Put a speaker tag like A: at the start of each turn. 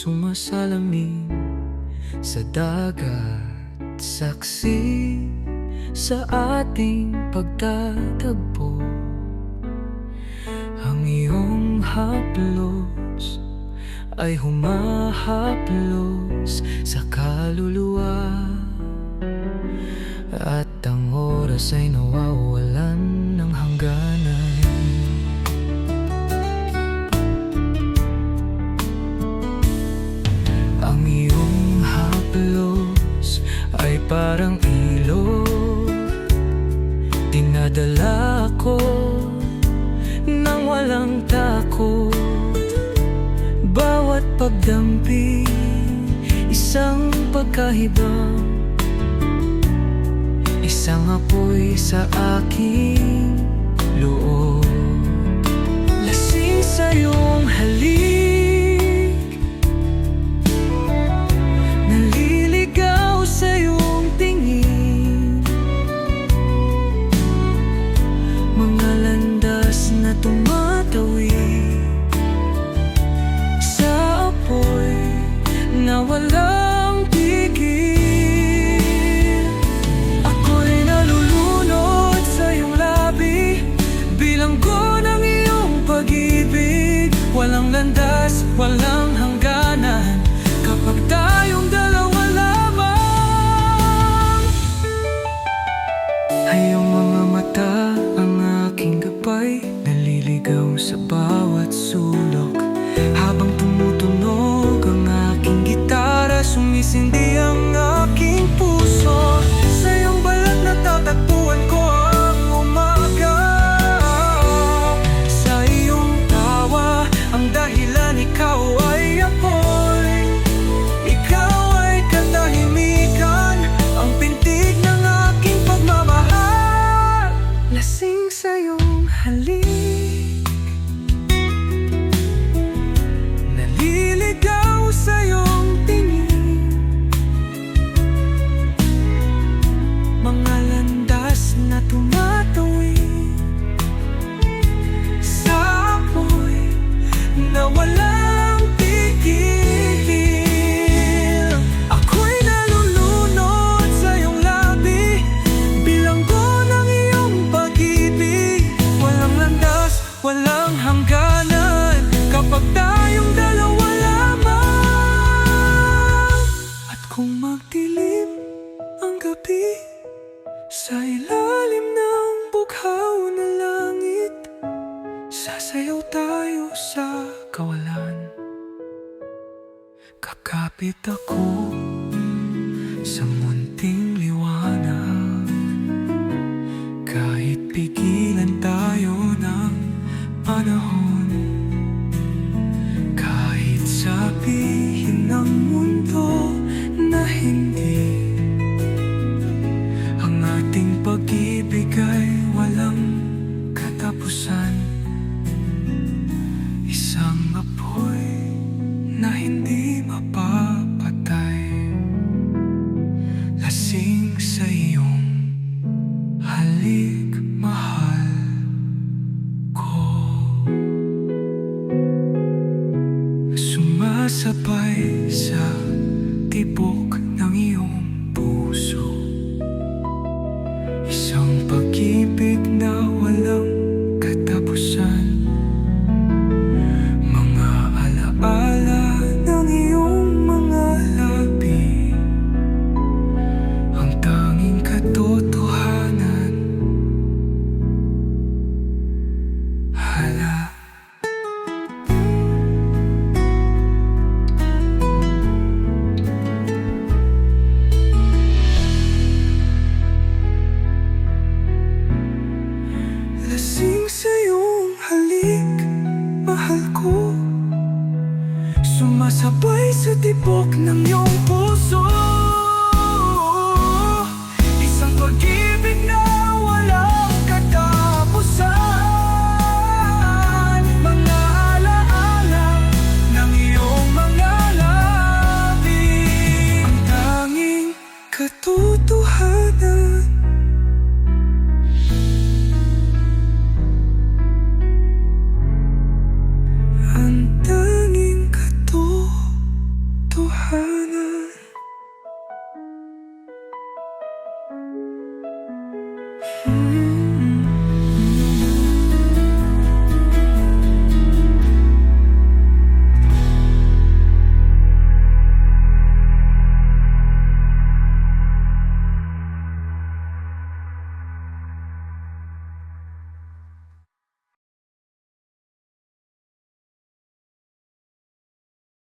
A: sumasalamin sa dagat Saksi sa ating pagtatagpo. Ang iyong haplos ay humahaplos sa kaluluwa. At ang oras ay nawawalan. Nadala ako nang walang takot. Bawat pagdampi, isang pagkahibang Isang apoy sa aking loob. Lasing sa iyong so kawalan. Kakapit ako sa mga Sumasabay sa tibok ng iyong Sabay sa tibok ng iyong puso.